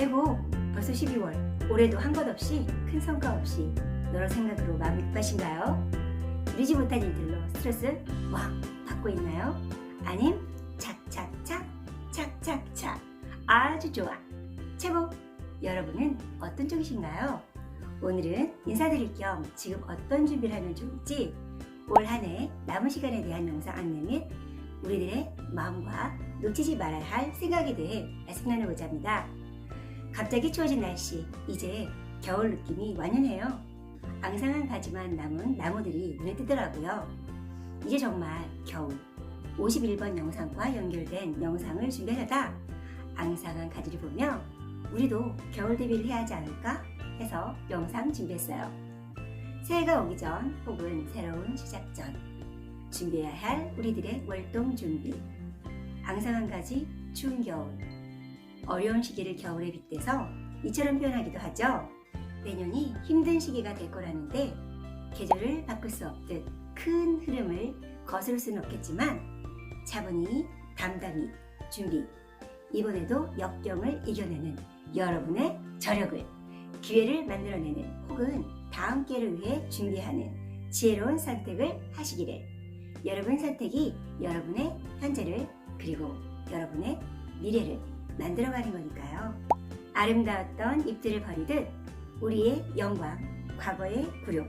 에고 벌써 12월 올해도 한 것 없이 큰 성과 없이 여러 생각으로 마음이 급하신가요? 이루지 못한 일들로 스트레스 와 받고 있나요? 아님 착착착 착착착 아주 좋아 최고 여러분은 어떤 쪽이신가요? 오늘은 인사드릴 겸 지금 어떤 준비를 하면 좋을지 올 한 해 남은 시간에 대한 영상 안내 및 우리들의 마음과 놓치지 말아야 할 생각에 대해 말씀 나눠보자 합니다. 갑자기 추워진 날씨, 이제 겨울 느낌이 완연해요. 앙상한 가지만 남은 나무들이 눈에 띄더라고요. 이제 정말 겨울 51번 영상과 연결된 영상을 준비하려다 앙상한 가지를 보며 우리도 겨울 대비를 해야 하지 않을까 해서 영상 준비했어요. 새해가 오기 전 혹은 새로운 시작 전 준비해야 할 우리들의 월동 준비 앙상한 가지 추운 겨울 어려운 시기를 겨울에 빗대서 이처럼 표현하기도 하죠. 내년이 힘든 시기가 될 거라는데 계절을 바꿀 수 없듯 큰 흐름을 거스를 수는 없겠지만 차분히 담담히 준비 이번에도 역경을 이겨내는 여러분의 저력을 기회를 만들어내는 혹은 다음 기회를 위해 준비하는 지혜로운 선택을 하시기를 여러분 선택이 여러분의 현재를 그리고 여러분의 미래를 만들어가는 거니까요. 아름다웠던 잎들을 버리듯 우리의 영광, 과거의 굴욕,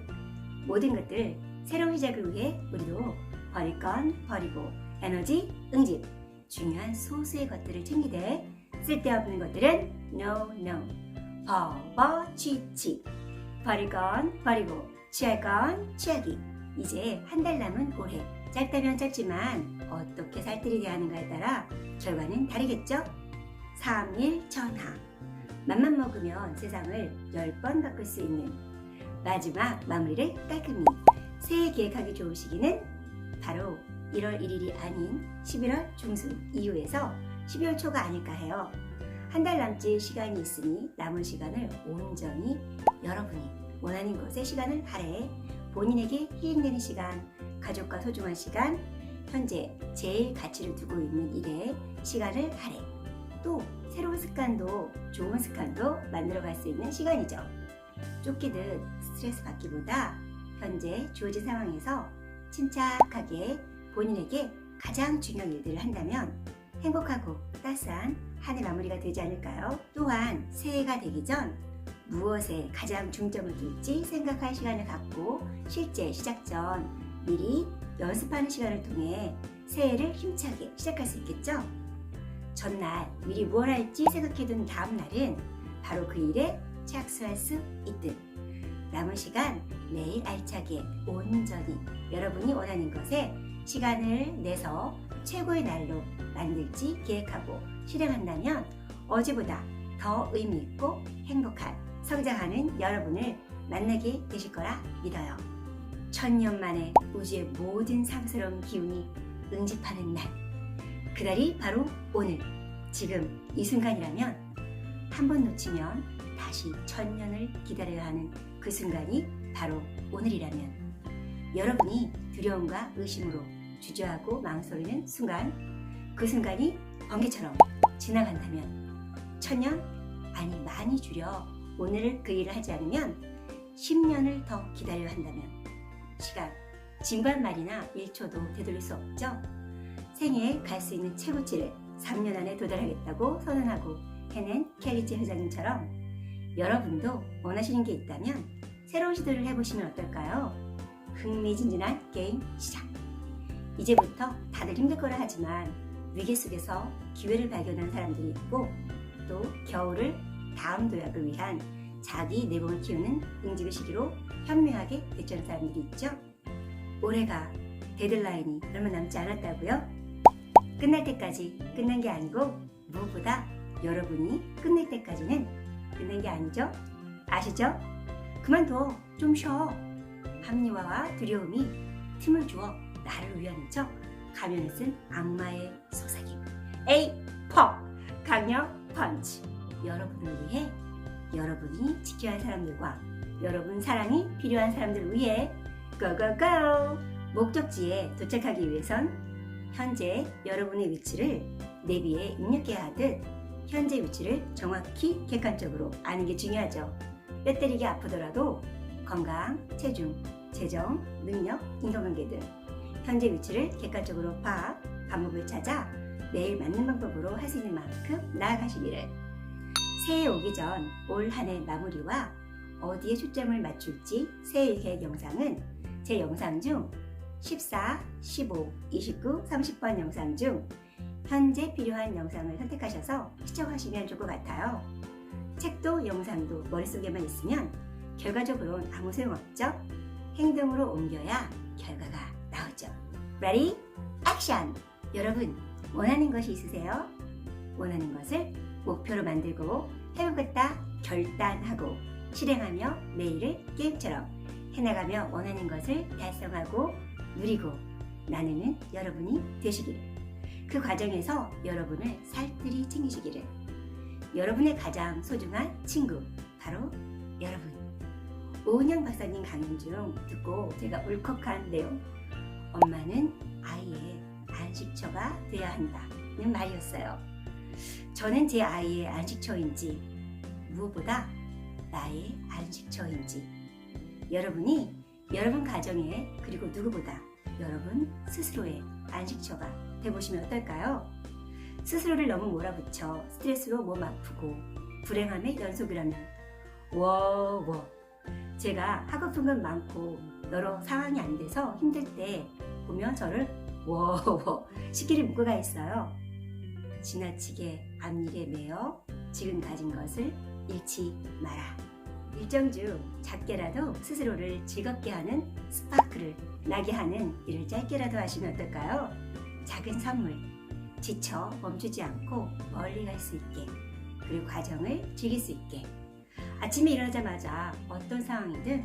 모든 것들 새로운 시작을 위해 우리도 버릴 건 버리고 에너지 응집, 중요한 소수의 것들을 챙기되 쓸데없는 것들은 no no, 버버 취취, 버릴 건 버리고 취할 건 취하기. 이제 한 달 남은 올해 짧다면 짧지만 어떻게 살뜰히 대하는가에 따라 결과는 다르겠죠? 3일 전하. 맘만 먹으면 세상을 10번 바꿀 수 있는 마지막 마무리를 깔끔히 새해 기획하기 좋은 시기는 바로 1월 1일이 아닌 11월 중순 이후에서 12월 초가 아닐까 해요. 한 달 남짓 시간이 있으니 남은 시간을 온전히 여러분이 원하는 것에 시간을 할애해 본인에게 힐링되는 시간, 가족과 소중한 시간, 현재 제일 가치를 두고 있는 일에 시간을 할애. 또 새로운 습관도 좋은 습관도 만들어 갈 수 있는 시간이죠. 쫓기듯 스트레스 받기보다 현재 주어진 상황에서 침착하게 본인에게 가장 중요한 일들을 한다면 행복하고 따스한 한 해 마무리가 되지 않을까요? 또한 새해가 되기 전 무엇에 가장 중점을 둘지 생각할 시간을 갖고 실제 시작 전 미리 연습하는 시간을 통해 새해를 힘차게 시작할 수 있겠죠? 전날 미리 뭘 할지 생각해둔 다음 날은 바로 그 일에 착수할 수 있듯 남은 시간 매일 알차게 온전히 여러분이 원하는 것에 시간을 내서 최고의 날로 만들지 계획하고 실행한다면 어제보다 더 의미 있고 행복한 성장하는 여러분을 만나게 되실 거라 믿어요. 천년 만에 우주의 모든 상스러운 기운이 응집하는 날. 그날이 바로 오늘, 지금 이 순간이라면 한 번 놓치면 다시 천년을 기다려야 하는 그 순간이 바로 오늘이라면 여러분이 두려움과 의심으로 주저하고 망설이는 순간 그 순간이 번개처럼 지나간다면 천년 아니 많이 줄여 오늘 그 일을 하지 않으면 10년을 더 기다려야 한다면 시간 진반 말이나 1초도 되돌릴 수 없죠. 생애에 갈 수 있는 최고치를 3년 안에 도달하겠다고 선언하고 해낸 캐리지 회장님처럼 여러분도 원하시는 게 있다면 새로운 시도를 해보시면 어떨까요? 흥미진진한 게임 시작! 이제부터 다들 힘들 거라 하지만 위기 속에서 기회를 발견한 사람들이 있고 또 겨울을 다음 도약을 위한 자기 내공을 키우는 응집의 시기로 현명하게 대처하는 사람들이 있죠. 올해가 데드라인이 얼마 남지 않았다고요? 끝날 때까지 끝난 게 아니고 무엇보다 여러분이 끝낼 때까지는 끝난 게 아니죠? 아시죠? 그만둬. 좀 쉬어. 합리화와 두려움이 틈을 주어 나를 위한 척 가면을 쓴 악마의 속삭임 에이 퍽! 강력 펀치. 여러분을 위해 여러분이 지켜야 할 사람들과 여러분 사랑이 필요한 사람들을 위해 고고고! 목적지에 도착하기 위해선 현재 여러분의 위치를 내비에 입력해야 하듯 현재 위치를 정확히 객관적으로 아는 게 중요하죠. 뼈 때리기 아프더라도 건강, 체중, 재정, 능력, 인간관계 등 현재 위치를 객관적으로 파악, 방법을 찾아 매일 맞는 방법으로 할 수 있는 만큼 나아가시기를. 새해 오기 전 올 한 해 마무리와 어디에 초점을 맞출지 새해 계획 영상은 제 영상 중 14, 15, 29, 30번 영상 중 현재 필요한 영상을 선택하셔서 시청하시면 좋을 것 같아요. 책도 영상도 머릿속에만 있으면 결과적으로는 아무 소용없죠? 행동으로 옮겨야 결과가 나오죠. Ready? Action! 여러분, 원하는 것이 있으세요? 원하는 것을 목표로 만들고 해보겠다 결단하고 실행하며 매일을 게임처럼 해나가며 원하는 것을 달성하고 누리고 나누는 여러분이 되시기를. 그 과정에서 여러분을 살뜰히 챙기시기를. 여러분의 가장 소중한 친구, 바로 여러분. 오은영 박사님 강연 중 듣고 제가 울컥한 내용. 엄마는 아이의 안식처가 되어야 한다는 말이었어요. 저는 제 아이의 안식처인지 무엇보다 나의 안식처인지 여러분이 여러분 가정에 그리고 누구보다 여러분 스스로의 안식처가 되보시면 어떨까요? 스스로를 너무 몰아붙여 스트레스로 몸 아프고 불행함의 연속이라면 워워 제가 하고 픈 건 많고 여러 상황이 안 돼서 힘들 때 보면 저를 워워 시키를 묶어가 있어요. 지나치게 앞일에 매여 지금 가진 것을 잃지 마라. 일정 중 작게라도 스스로를 즐겁게 하는 스파크를 나게 하는 일을 짧게라도 하시면 어떨까요? 작은 선물, 지쳐 멈추지 않고 멀리 갈 수 있게, 그리고 과정을 즐길 수 있게. 아침에 일어나자마자 어떤 상황이든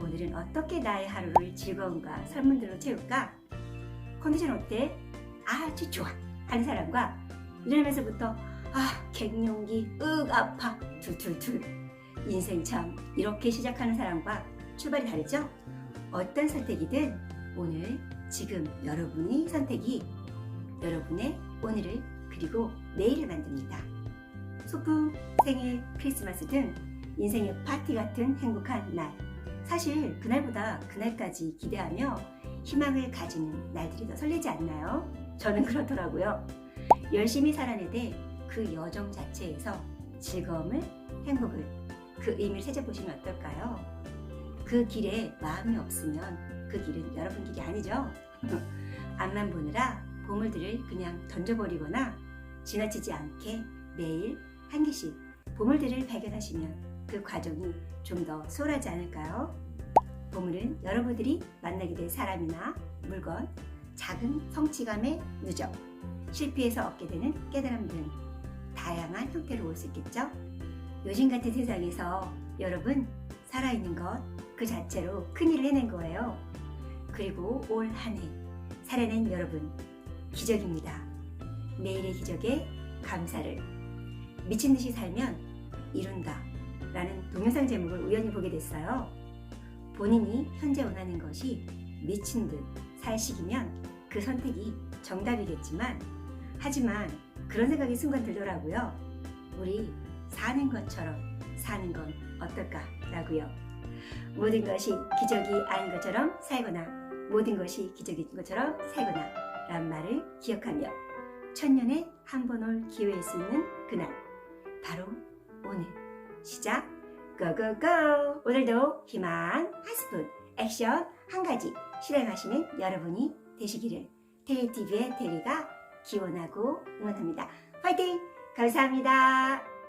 오늘은 어떻게 나의 하루를 즐거움과 설문들로 채울까? 컨디션 어때? 아주 좋아! 하는 사람과 일어나면서부터 아 갱년기 으 아파 둘둘둘 인생 참 이렇게 시작하는 사람과 출발이 다르죠? 어떤 선택이든 오늘 지금 여러분의 선택이 여러분의 오늘을 그리고 내일을 만듭니다. 소풍, 생일, 크리스마스 등 인생의 파티 같은 행복한 날. 사실 그날보다 그날까지 기대하며 희망을 가지는 날들이 더 설레지 않나요? 저는 그렇더라고요. 열심히 살아내되 그 여정 자체에서 즐거움을, 행복을, 그 의미를 찾아보시면 어떨까요? 그 길에 마음이 없으면 그 길은 여러분 길이 아니죠. 앞만 보느라 보물들을 그냥 던져버리거나 지나치지 않게 매일 한 개씩 보물들을 발견하시면 그 과정이 좀 더 수월하지 않을까요? 보물은 여러분들이 만나게 될 사람이나 물건, 작은 성취감의 누적, 실패에서 얻게 되는 깨달음 등 다양한 형태로 올 수 있겠죠? 요즘 같은 세상에서 여러분 살아있는 것 그 자체로 큰일을 해낸 거예요. 그리고 올 한 해 살아낸 여러분 기적입니다. 매일의 기적에 감사를 미친 듯이 살면 이룬다 라는 동영상 제목을 우연히 보게 됐어요. 본인이 현재 원하는 것이 미친 듯살 시기면 그 선택이 정답이겠지만 하지만 그런 생각이 순간 들더라고요. 우리 사는 것처럼 사는 건 어떨까라고요. 모든 것이 기적이 아닌 것처럼 살거나 모든 것이 기적인 것처럼 살거나 라는 말을 기억하며 천년에 한 번 올 기회일 수 있는 그날 바로 오늘 시작 고고고 오늘도 희망 한 스푼 액션 한 가지 실행하시는 여러분이 되시기를 테리TV의 테리가 기원하고 응원합니다. 화이팅! 감사합니다.